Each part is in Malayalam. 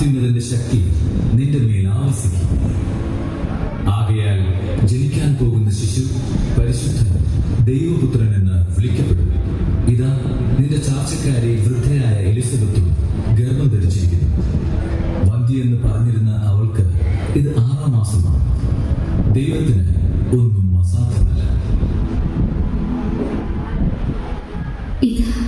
അത്യുന്നതന്റെ ശക്തി നിന്റെ മേൽ ആവസിക്കും. ആകയാൽ ജനിക്കാൻ പോകുന്ന ശിശു പരിശുദ്ധൻ ദൈവപുത്രൻ എന്ന് വിളിക്കപ്പെടും. ഇതാ നിന്റെ ചാർച്ചക്കാരി വൃദ്ധയായ എലിസബത്തും ഗർഭം ധരിച്ചിരിക്കുന്നു. വന്ധ്യ എന്ന് പറഞ്ഞിരുന്ന അവൾക്ക് ഇത് ആറാം മാസമാണ്. ദൈവത്തിന് ഒന്നും അസാധ്യമല്ല. ഇതാ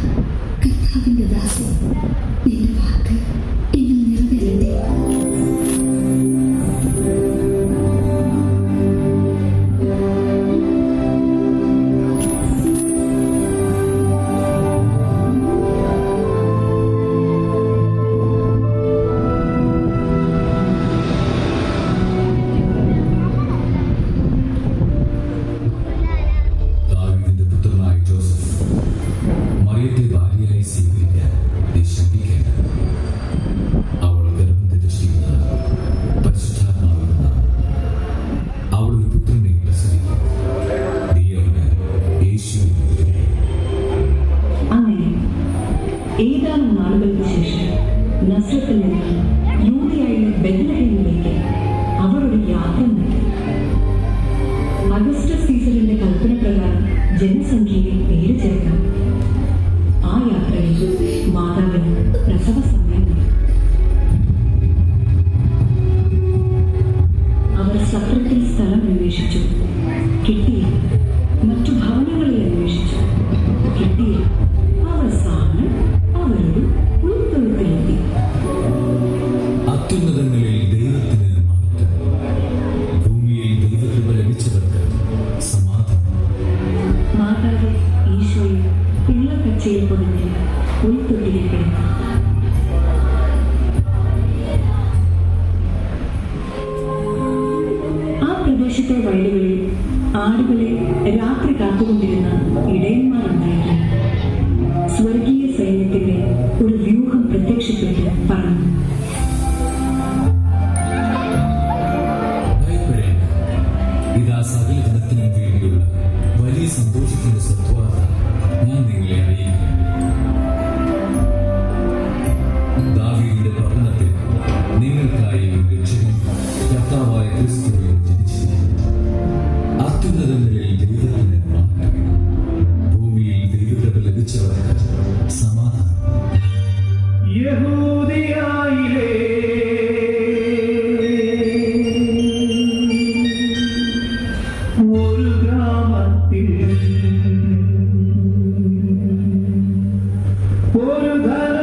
ഏതാനും നാളുകൾക്ക് ശേഷം നസ്രത്തിൽ നിന്ന് യൂതയായിലെ ബെത്ലഹേമിലേക്ക് അവർ യാത്ര നടത്തി അഗസ്റ്റസ് മാതാവ് ഈശോയെ പിള്ളക്കച്ചയിൽ പൊതിഞ്ഞ് ഉൾത്തൊട്ടിയിൽ ആ പ്രദേശത്തെ വയലുകളിൽ ആടുകളെ ക്രിസ്തുവിൽ യഹൂദിയായിലെ ഒരു ഗ്രാമത്തിൽ ഒരു ധന